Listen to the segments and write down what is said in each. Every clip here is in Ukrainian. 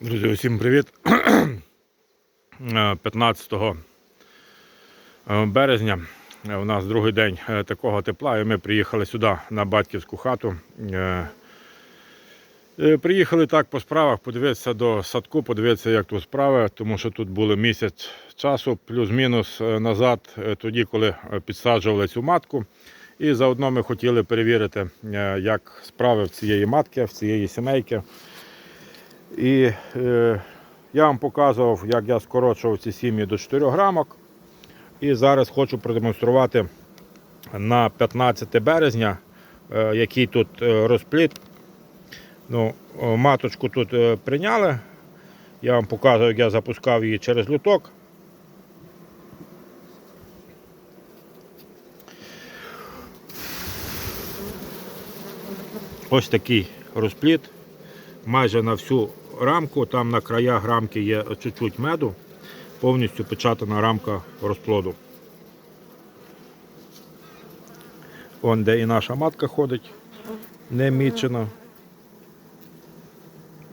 Друзі, усім привіт. Е, 15 березня е, у нас другий день е, такого тепла, і ми приїхали сюди на батьківську хату. Е, е, Приїхали так по справах, подивитися до садку, подивитися, як тут справи, тому що тут були місяць часу, плюс-мінус е, назад, е, тоді, коли е, підсаджували цю матку. І заодно ми хотіли перевірити, е, як справи в цієї матки, в цієї сімейки. І е, я вам показував, як я скорочував ці сім'ї до 4 грамок. І зараз хочу продемонструвати на 15 березня, е, який тут е, розпліт. Ну, маточку тут е, прийняли. Я вам показую, як я запускав її через люток. Ось такий розпліт майже на всю рамку, там на краях рамки є чуть-чуть меду, повністю печатана рамка розплоду. Вон де і наша матка ходить, не мічена.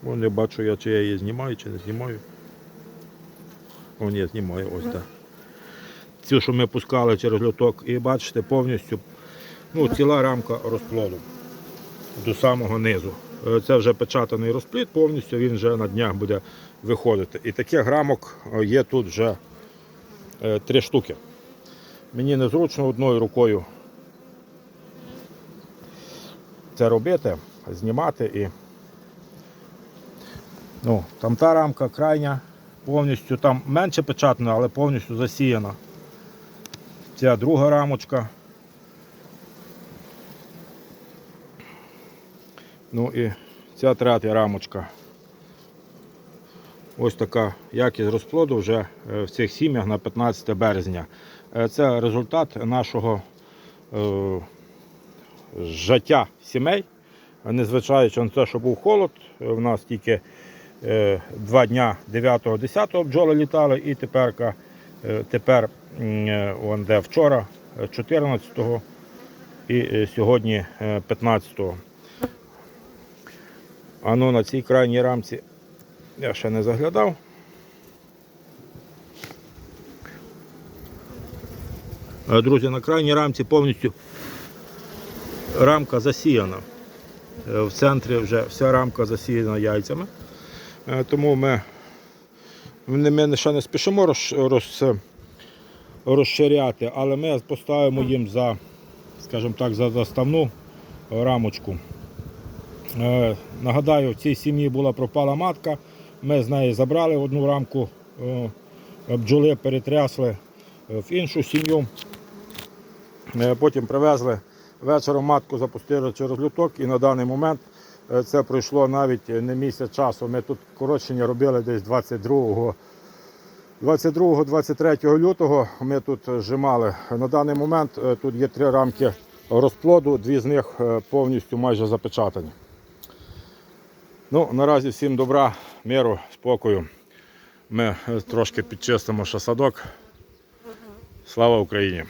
Вон не бачу я, чи я її знімаю, чи не знімаю. Вон я знімаю, ось так. Цю, що ми пускали через люток, і бачите, повністю ну, ціла рамка розплоду до самого низу. Е, Це вже печатаний розпліт, повністю він вже на днях буде виходити. І таких грамок е, є тут вже е, три штуки. Мені незручно одною рукою це робити, знімати і. Ну, там та рамка крайня, повністю там менше печатана, але повністю засіяна. Ця друга рамочка. Ну і ця третя рамочка. Ось така якість розплоду вже е, в цих сім'ях на 15 березня. Е, Це результат нашого е, життя сімей. Незважаючи на те, що був холод, е, в нас тільки е, два дня 9-10 бджоли літали, і тепер, е, тепер е, он де вчора, е, 14-го і е, сьогодні е, 15-го. А ну на цій крайній рамці я ще не заглядав. Друзі, на крайній рамці повністю рамка засіяна. Е, В центрі вже вся рамка засіяна яйцями. Е, Тому ми ми ще не спішимо роз, роз, розширяти, але ми поставимо їм за, скажімо так, за заставну рамочку. Е, Нагадаю, в цій сім'ї була пропала матка. Ми з неї забрали одну рамку е, бджоли, перетрясли е, в іншу сім'ю. Потім привезли вечором матку, запустили через люток і на даний момент це пройшло навіть не місяць часу. Ми тут коротшення робили десь 22 22-23 лютого ми тут зжимали. На даний момент тут є три рамки розплоду, дві з них повністю майже запечатані. Ну, наразі всім добра, миру, спокою. Ми е, трошки підчистимо ще садок. Слава Україні!